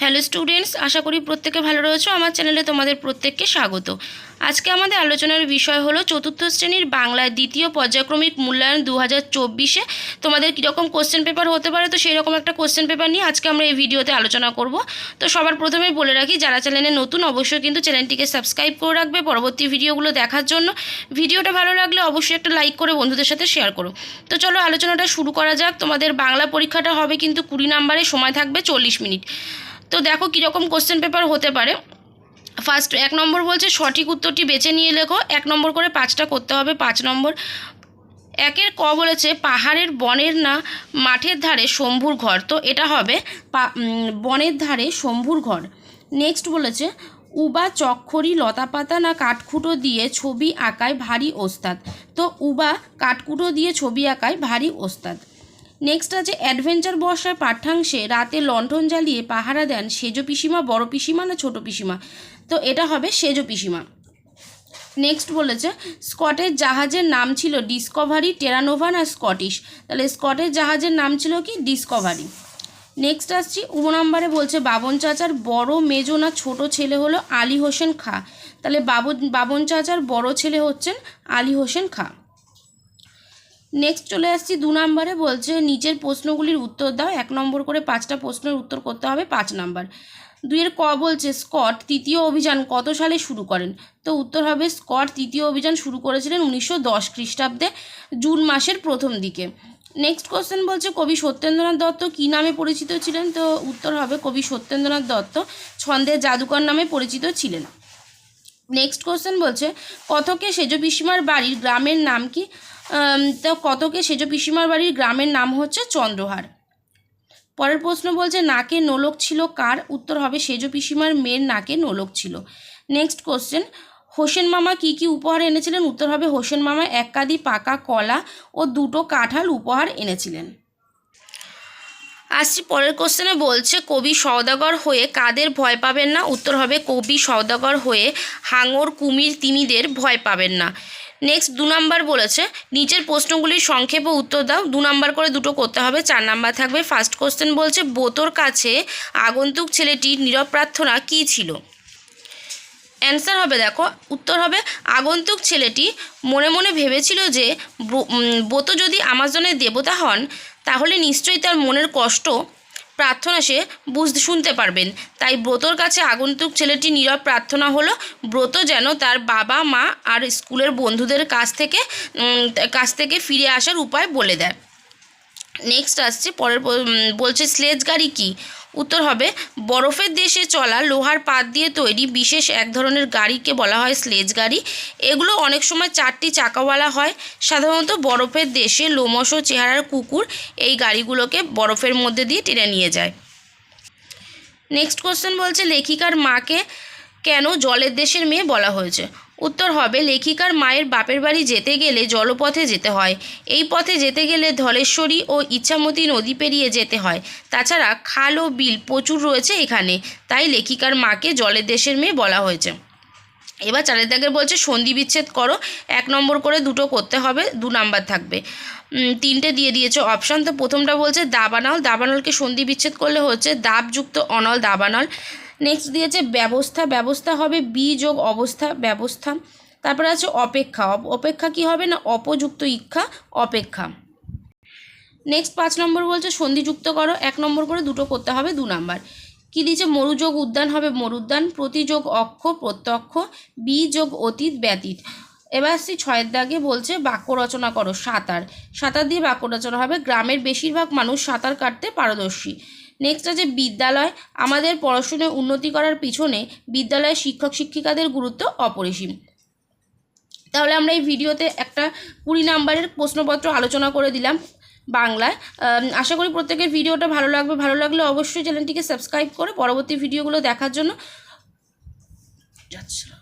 Hello students, আশা করি প্রত্যেকে ভালো রয়েছো। আমার চ্যানেলে তোমাদের প্রত্যেককে স্বাগত। আজকে আমাদের আলোচনার বিষয় হলো চতুর্থ শ্রেণির বাংলায় দ্বিতীয় পর্যায়ক্রমিক মূল্যায়ন দু হাজার চব্বিশে। তোমাদের কীরকম কোশ্চেন পেপার হতে পারে, তো সেই রকম একটা কোশ্চেন পেপার নিয়ে আজকে আমরা এই ভিডিওতে আলোচনা করব। তো সবার প্রথমেই বলে রাখি, যারা চ্যানেলে নতুন, অবশ্যই কিন্তু চ্যানেলটিকে সাবস্ক্রাইব করে রাখবে পরবর্তী ভিডিওগুলো দেখার জন্য। ভিডিওটা ভালো লাগলে অবশ্যই একটা লাইক করে বন্ধুদের সাথে শেয়ার করো। তো চলো আলোচনাটা শুরু করা যাক। তোমাদের বাংলা পরীক্ষাটা হবে কিন্তু কুড়ি নাম্বারে, সময় থাকবে চল্লিশ মিনিট। তো দেখো কীরকম কোশ্চেন পেপার হতে পারে। ফার্স্ট এক নম্বর বলছে, সঠিক উত্তরটি বেছে নিয়ে লেখো। এক নম্বর করে পাঁচটা করতে হবে, পাঁচ নম্বর। একের ক বলেছে, পাহাড়ের বনের না, মাঠের ধারে শম্ভুর ঘর। তো এটা হবে বনের ধারে শম্ভুর ঘর। নেক্সট বলেছে, উবা চক্ষরি লতাপাতা না কাঠকুটো দিয়ে ছবি আঁকায় ভারী ওস্তাদ? তো উবা কাঠকুটো দিয়ে ছবি আঁকায় ভারী ওস্তাদ। নেক্সট আছে অ্যাডভেঞ্চার বর্ষার পাঠ্যাংশে রাতে লণ্ঠন জ্বালিয়ে পাহারা দেন সেজ পিসিমা, বড় পিসিমা না ছোট পিসিমা? তো এটা হবে সেজ পিসিমা। নেক্সট বলেছে, স্কটের জাহাজের নাম ছিল ডিসকভারি টেরানোভা না স্কটিশ তাহলে স্কটের জাহাজের নাম ছিল কি? ডিসকভারি নেক্সট আসছি, উম নম্বরে বলছে, বাবন চাচার বড় মেজো না ছোট ছেলে হলো আলী হোসেন খা? তাহলে বাবন বাবন চাচার বড় ছেলে হচ্ছেন আলী হোসেন খা। নেক্সট চলে আসছি দু নম্বরে, বলছে নিচের প্রশ্নগুলির উত্তর দাও। এক নম্বর করে পাঁচটা প্রশ্নের উত্তর করতে হবে পাঁচ নাম্বার। দুইয়ের ক বলছে, স্কট তৃতীয় অভিযান কত সালে শুরু করেন? তো উত্তর হবে স্কট তৃতীয় অভিযান শুরু করেছিলেন উনিশশো দশ খ্রিস্টাব্দে, জুন মাসের প্রথম দিকে। নেক্সট কোশ্চেন বলছে, কবি সত্যেন্দ্রনাথ দত্ত কী নামে পরিচিত ছিলেন? তো উত্তর হবে কবি সত্যেন্দ্রনাথ দত্ত, ছন্দের জাদুকর নামে পরিচিত ছিলেন। নেক্সট কোশ্চেন বলছে কথকে সেজ পিসিমার বাড়ির গ্রামের নাম কি? তো কতকে সেজ পিসিমার বাড়ির গ্রামের নাম হচ্ছে চন্দ্রহার। পরের প্রশ্ন বলছে, নাকে নোলক ছিল কার? উত্তর হবে, সেজ পিসিমার মেয়ের নাকে নোলক ছিল। নেক্সট কোশ্চেন হোসেন মামা কি কি উপহার এনেছিলেন? উত্তর হবে, হোসেন মামা এক কাদি পাকা কলা ও দুটো কাঁঠাল উপহার এনেছিলেন। আসছি, পরের কোশ্চেনে বলছে, কবি সওদাগর হয়ে কাদের ভয় পাবেন না? উত্তর হবে, কবি সওদাগর হয়ে হাঙর কুমির তিমিদের ভয় পাবেন না। নেক্সট দু নাম্বার বলেছে, নিচের প্রশ্নগুলির সংক্ষেপে উত্তর দাও। দু নাম্বার করে দুটো করতে হবে, চার নাম্বার থাকবে। ফার্স্ট কোশ্চেন বলছে, বোতর কাছে আগন্তুক ছেলেটির নীরব প্রার্থনা কী ছিল? অ্যান্সার হবে দেখো। উত্তর হবে, আগন্তুক ছেলেটি মনে মনে ভেবেছিল যে ব্র- ব্রত যদি আমাজনের দেবতা হন, তাহলে নিশ্চয়ই তার মনের কষ্ট প্রার্থনা সে বুঝতে শুনতে পারবেন। তাই ব্রতর কাছে আগন্তুক ছেলেটি নীরব প্রার্থনা হলো, ব্রত যেন তার বাবা, মা আর স্কুলের বন্ধুদের কাছ থেকে কাছ থেকে ফিরে আসার উপায় বলে দেয়। নেক্সট আসছে, পরের বলছে স্লেজ গাড়ি কি? উত্তর হবে, বরফের দেশে চলা লোহার পাত দিয়ে তৈরি বিশেষ এক ধরনের গাড়িকে বলা হয় স্লেজ গাড়ি। এগুলো অনেক সময় চারটি চাকাওয়ালা হয়। সাধারণত বরফের দেশে লোমশ চেহারার কুকুর এই গাড়িগুলোকে বরফের মধ্যে দিয়ে টেনে নিয়ে যায়। নেক্সট কোশ্চেন বলছে, লেখিকার মাকে কেন জলের দেশের মেয়ে বলা হয়েছে? উত্তর হবে, লেখিকার মায়ের বাপের বাড়ি যেতে গেলে জলপথে যেতে হয়। এই পথে যেতে গেলে ধলেশ্বরী ও ইচ্ছামতি নদী পেরিয়ে যেতে হয়। তাছাড়া খাল ও বিল প্রচুর রয়েছে এখানে, তাই লেখিকার মাকে জলের দেশের মেয়ে বলা হয়েছে। এবার চারের দাগের বলছে, সন্ধি বিচ্ছেদ করো, এক নম্বর করে দুটো করতে হবে, দু নাম্বার থাকবে। তিনটে দিয়ে দিয়েছে অপশান তো প্রথমটা বলছে, দাবানল। দাবানলকে সন্ধি বিচ্ছেদ করলে হচ্ছে দাবযুক্ত অনল দাবানল। নেক্সট দিয়েছে ব্যবস্থা ব্যবস্থা হবে বি যোগ অবস্থা, ব্যবস্থা। তারপরে আছে অপেক্ষা। অপেক্ষা কি হবে না অপযুক্ত ইচ্ছা, অপেক্ষা। নেক্সট পাঁচ নম্বর বলছে সন্ধিযুক্ত করো। এক নম্বর করে দুটো করতে হবে, দু নাম্বার। কি দিয়েছে? মরুযোগ উদ্যান হবে মরুদ্যান, প্রতিযোগ অক্ষ, প্রত্যক্ষ, বি যোগ অতীত, ব্যতীত। এবার আসছি ছয়ের দাগে বলছে বাক্য রচনা করো, সাঁতার। সাঁতার দিয়ে বাক্য রচনা হবে। গ্রামের বেশিরভাগ মানুষ সাঁতার কাটতে পারদর্শী। নেক্সট আছে বিদ্যালয়। আমাদের পড়াশোনায় উন্নতি করার পিছনে বিদ্যালয়ের শিক্ষক শিক্ষিকাদের গুরুত্ব অপরিসীম। তাহলে আমরা এই ভিডিওতে একটা কুড়ি নাম্বারের প্রশ্নপত্র আলোচনা করে দিলাম বাংলায়। আশা করি প্রত্যেকের ভিডিওটা ভালো লাগবে। ভালো লাগলে অবশ্যই চ্যানেলটিকে সাবস্ক্রাইব করে পরবর্তী ভিডিওগুলো দেখার জন্য যাচ্ছিলাম